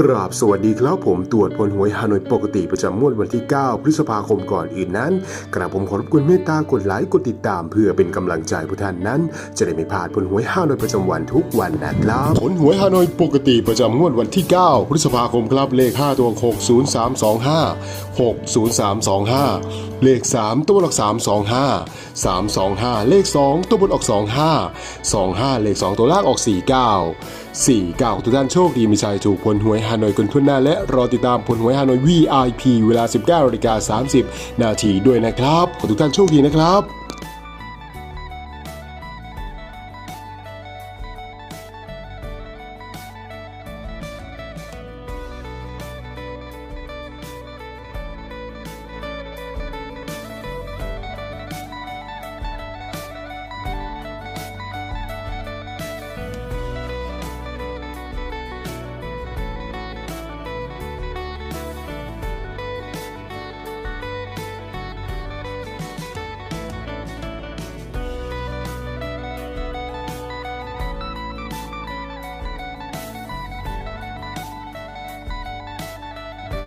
กราบสวัสดีครับผมตรวจผลหวยฮานอยปกติประจำงวดวันที่ 9 พฤษภาคมก่อนอื่นนั้น กราบผมขอรบกวนเมตตากดไลค์กดติดตามเพื่อเป็นกำลังใจผู้ท่านนั้น จะได้ไม่พลาดผลหวยฮานอยประจำวันทุกวันนะครับผลหวยฮานอยปกติประจำงวดวันที่ 9 พฤษภาคมครับเลข 5 ตัว 60325 60325 เลข 3 ตัวหลัก 325 325 เลข 2 ตัวบนออก 25 25 เลข 2 ตัวล่างออก 49 49ทุกท่านโชคดีมีชัยถูกผลหวยฮานอยกันทั่วหน้าและรอติดตามผลหวยฮานอย VIP เวลา 19นาฬิกา30 นาทีด้วยนะครับ ขอทุกท่านโชคดีนะครับ